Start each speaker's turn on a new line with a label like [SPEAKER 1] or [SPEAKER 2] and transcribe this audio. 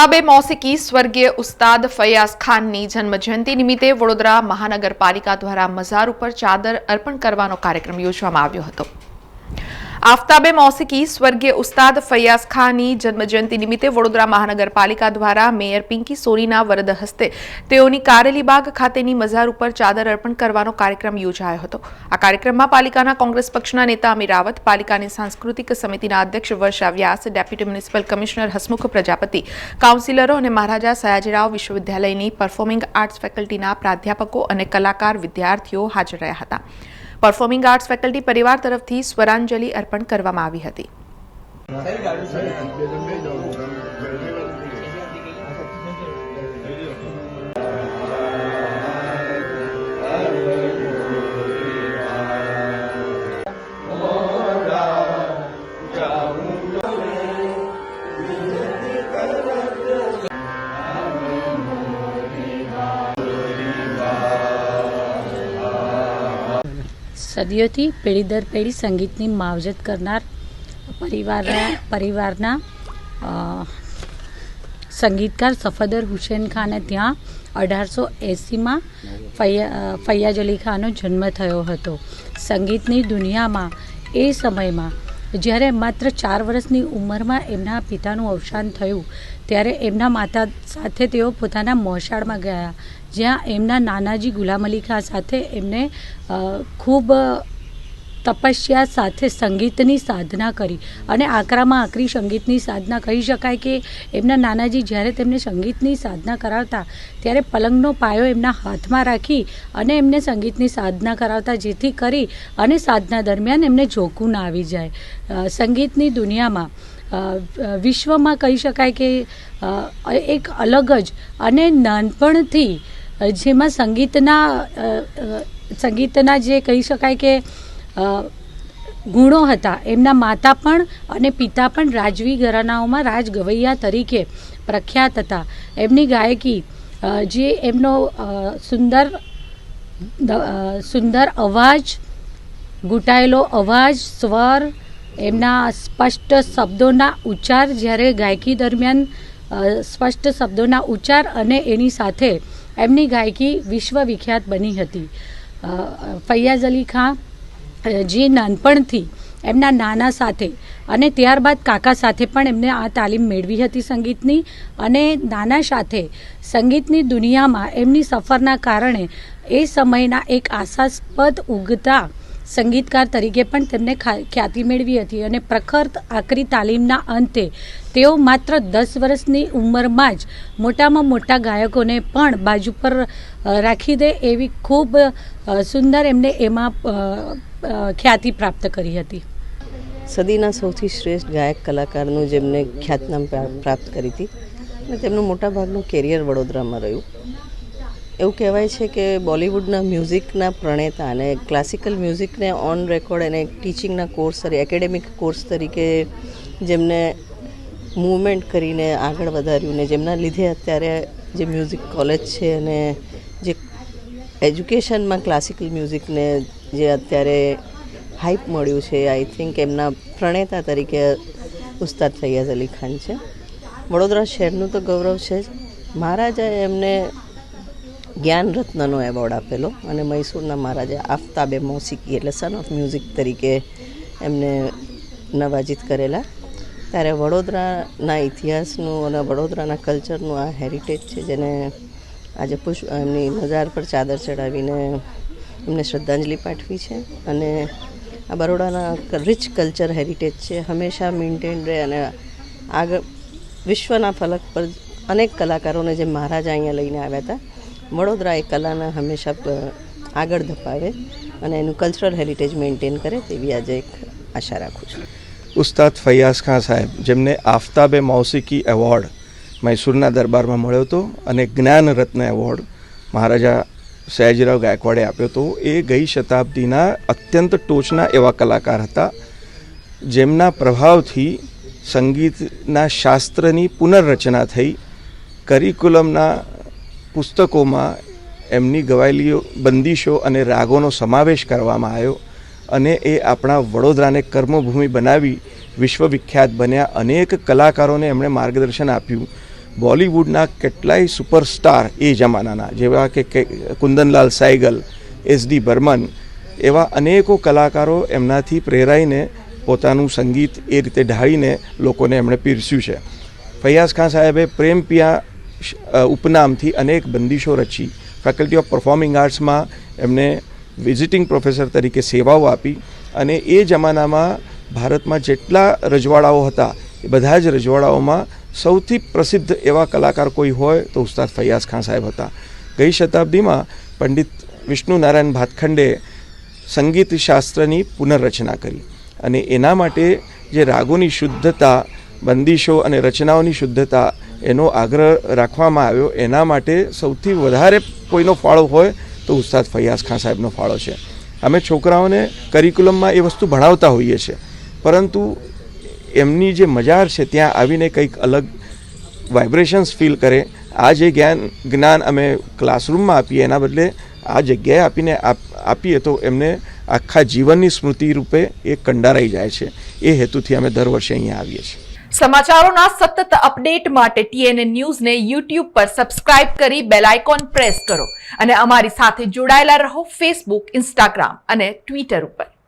[SPEAKER 1] આફતાબે મોસિકી સ્વર્ગીય ઉસ્તાદ ફૈયાઝ ખાનની જન્મજયંતિ નિમિત્તે વડોદરા મહાનગરપાલિકા દ્વારા મઝાર ઉપર ચાદર અર્પણ કરવાનો કાર્યક્રમ યોજવામાં આવ્યો હતો. આફતાબે મોસિકી સ્વર્ગીય ઉસ્તાદ ફૈયાઝ ખાનની જન્મજયંતિ નિમિત્તે વડોદરા મહાનગરપાલિકા દ્વારા મેયર પિંકી સોનીના વરદ હસ્તે તેઓની કારેલીબાગ ખાતેની મઝાર ઉપર ચાદર અર્પણ કરવાનો કાર્યક્રમ યોજાયો હતો. આ કાર્યક્રમમાં પાલિકાના કોંગ્રેસ પક્ષના નેતા અમીર રાવત, પાલિકાની સાંસ્કૃતિક સમિતિના અધ્યક્ષ Varsha Vyas, deputy municipal commissioner Hasmukh Prajapati, કાઉન્સિલરો અને મહારાજા સયાજીરાવ વિશ્વવિદ્યાલયની પરફોર્મિંગ આર્ટ્સ ફેકલ્ટીના પ્રાધ્યાપકો અને કલાકાર વિદ્યાર્થીઓ હાજર રહ્યા હતા. પરફોર્મિંગ આર્ટ્સ ફેકલ્ટી પરિવાર તરફથી સ્વરાંજલિ અર્પણ કરવામાં આવી હતી.
[SPEAKER 2] સદીઓથી પેઢી દર પેઢી સંગીતની માવજત કરનાર પરિવારના પરિવારના સંગીતકાર સફદર હુસેન ખાને ત્યાં અઢારસો એંસીમાં ફૈયા ફૈયાજ અલી ખાનનો જન્મ થયો હતો. સંગીતની દુનિયામાં એ સમયમાં જ્યારે માત્ર ચાર વર્ષની ઉંમરમાં એમના પિતાનું અવસાન થયું, ત્યારે એમના માતા સાથે તેઓ પોતાના મોસાળમાં ગયા, જ્યાં એમના નાનાજી ગુલામ અલી સાથે એમને ખૂબ તપસ્યા સાથે સંગીતની સાધના કરી. અને આકરામાં આકરી સંગીતની સાધના કહી શકાય કે એમના નાનાજી જ્યારે તેમને સંગીતની સાધના કરાવતા, ત્યારે પલંગનો પાયો એમના હાથમાં રાખી અને એમને સંગીતની સાધના કરાવતા જેથી કરી અને સાધના દરમિયાન એમને જોખું ના આવી જાય. સંગીતની દુનિયામાં વિશ્વમાં કહી શકાય કે એક અલગ જ અને નાનપણથી જેમાં સંગીતના સંગીતના જે કહી શકાય કે ગુણો હતા. એમના માતા પણ અને પિતા પણ રાજવી ઘરાનાઓમાં રાજ ગવૈયા તરીકે પ્રખ્યાત હતા. એમની ગાયકી જે એમનો સુંદર સુંદર અવાજ ઘૂંટાયેલો અવાજ સ્વર એમના સ્પષ્ટ શબ્દોના ઉચ્ચાર જ્યારે ગાયકી દરમિયાન સ્પષ્ટ શબ્દોના ઉચ્ચાર અને એની સાથે એમની ગાયકી વિશ્વવિખ્યાત બની હતી. ફૈયાઝ અલી ખાં અ, જે નાનપણથી એમના નાના સાથે અને ત્યારબાદ કાકા સાથે પણ એમને આ તાલીમ મેળવી હતી સંગીતની અને નાના સાથે સંગીતની દુનિયામાં એમની સફરના કારણે એ સમયના એક આશાસ્પદ ઉગતા સંગીતકાર તરીકે પણ તેમને ખ્યાતિ મેળવી હતી અને પ્રખર આકરી તાલીમના અંતે તેઓ માત્ર દસ વર્ષની ઉંમરમાં જ મોટામાં મોટા ગાયકોને પણ બાજુ પર રાખી દે એવી ખૂબ સુંદર એમને એમાં ખ્યાતિ પ્રાપ્ત કરી હતી.
[SPEAKER 3] સદીના સૌથી શ્રેષ્ઠ ગાયક કલાકારનું જેમને ખ્યાતનામ પ્રાપ્ત કરી હતી, અને તેમનું મોટાભાગનું કેરિયર વડોદરામાં રહ્યું. એવું કહેવાય છે કે બોલિવૂડના મ્યુઝિકના પ્રણેતા અને ક્લાસિકલ મ્યુઝિકને ઓન રેકોર્ડ અને ટીચિંગના કોર્સ તરીકે એકેડેમિક કોર્સ તરીકે જેમને મૂવમેન્ટ કરીને આગળ વધાર્યું ને જેમના લીધે અત્યારે જે મ્યુઝિક કોલેજ છે અને જે એજ્યુકેશનમાં ક્લાસિકલ મ્યુઝિકને જે અત્યારે હાઈપ મળ્યું છે આઈ થિંક એમના પ્રણેતા તરીકે ઉસ્તાદ ફૈયાઝ અલી ખાન છે. વડોદરા શહેરનું તો ગૌરવ છે જ. મહારાજાએ એમને જ્ઞાન રત્નનો એવોર્ડ આપેલો અને મૈસૂરના મહારાજા આફતાબે મોસિકી એટલે સન ઓફ મ્યુઝિક તરીકે એમને નવાજીત કરેલા. ત્યારે વડોદરાના ઇતિહાસનું અને વડોદરાના કલ્ચરનું આ હેરિટેજ છે, જેને આજે પુષ્પ, એમની મજાર પર ચાદર ચડાવીને એમને શ્રદ્ધાંજલિ પાઠવી છે અને આ બરોડાના રિચ કલ્ચર હેરિટેજ છે. હંમેશા મેન્ટેન રહે અને આગળ વિશ્વના ફલક પર અનેક કલાકારોને જે મહારાજા અહીંયા લઈને આવ્યા હતા, વડોદરા એ કલાના હંમેશા આગળ ધપાવે અને એનું કલ્ચરલ હેરિટેજ મેન્ટેન કરે તેવી આજે એક આશા રાખું છું.
[SPEAKER 4] ઉસ્તાદ ફૈયાઝ ખાન સાહેબ, જેમને આફતાબે મૌસિકી એવોર્ડ મૈસૂરના દરબારમાં મળ્યો હતો અને જ્ઞાન રત્ન એવોર્ડ મહારાજા સયાજીરાવ ગાયકવાડે આપ્યો હતો. એ ગઈ શતાબ્દીના અત્યંત ટોચના એવા કલાકાર હતા, જેમના પ્રભાવથી સંગીતના શાસ્ત્રની પુનર્રચના થઈ કરિકુલમના પુસ્તકોમાં એમની ગવાયેલીઓ બંદીશો અને રાગોનો સમાવેશ કરવામાં આવ્યો અને એ આપણા વડોદરાને કર્મભૂમિ બનાવી વિશ્વવિખ્યાત બન્યા. અનેક કલાકારોને એમણે માર્ગદર્શન આપ્યું. બોલિવૂડના કેટલાય સુપરસ્ટાર એ જમાનાના, જેવા કે કુંદનલાલ સાયગલ, એસ ડી બર્મન, એવા અનેકો કલાકારો એમનાથી પ્રેરાઈને પોતાનું સંગીત એ રીતે ઢાળીને લોકોને એમણે પીરસ્યું છે. ફૈયાઝ ખાન સાહેબે પ્રેમ પિયા ઉપનામથી અનેક બંદીશો રચી, ફેકલ્ટી ઓફ પરફોર્મિંગ આર્ટ્સમાં એમને વિઝિટિંગ પ્રોફેસર તરીકે સેવાઓ આપી અને એ જમાનામાં ભારતમાં જેટલા રજવાડાઓ હતા, એ બધા જ રજવાડાઓમાં સૌથી પ્રસિદ્ધ એવા કલાકાર કોઈ હોય તો ઉસ્તાદ ફૈયાઝ ખાન સાહેબ હતા. ગઈ શતાબ્દીમાં પંડિત વિષ્ણુ નારાયણ ભાતખંડે સંગીત શાસ્ત્રની પુનર્રચના કરી અને એના માટે જે રાગોની શુદ્ધતા, બંદીશો અને રચનાઓની શુદ્ધતા એનો આગ્રહ રાખવામાં આવ્યો, એના માટે સૌથી વધારે કોઈનો ફાળો હોય તો ઉસ્તાદ ફૈયાઝ ખાન સાહેબનો ફાળો છે. અમે છોકરાઓને કરિક્યુલમમાં એ વસ્તુ ભણાવતા હોઈએ છીએ. પરંતુ એમની જે મજાર છે, ત્યાં આવીને કંઈક અલગ વાઇબ્રેશન્સ ફીલ કરે. આ જે જ્ઞાન જ્ઞાન અમે ક્લાસરૂમમાં આપીએ, એના બદલે આ જગ્યાએ આપીને આપ- આપીએ તો એમને આખા જીવનની સ્મૃતિ રૂપે એ કંડારાઈ જાય છે. એ હેતુથી અમે દર વર્ષે અહીંયા આવીએ છીએ.
[SPEAKER 1] સમાચારોના સતત અપડેટ માટે ટીએનએ ન્યૂઝને યુટ્યુબ પર સબસ્ક્રાઇબ કરી બેલ આઇકોન પ્રેસ કરો. અને અમારી સાથે જોડાયેલા રહો ફેસબુક ઇન્સ્ટાગ્રામ અને ટ્વિટર ઉપર.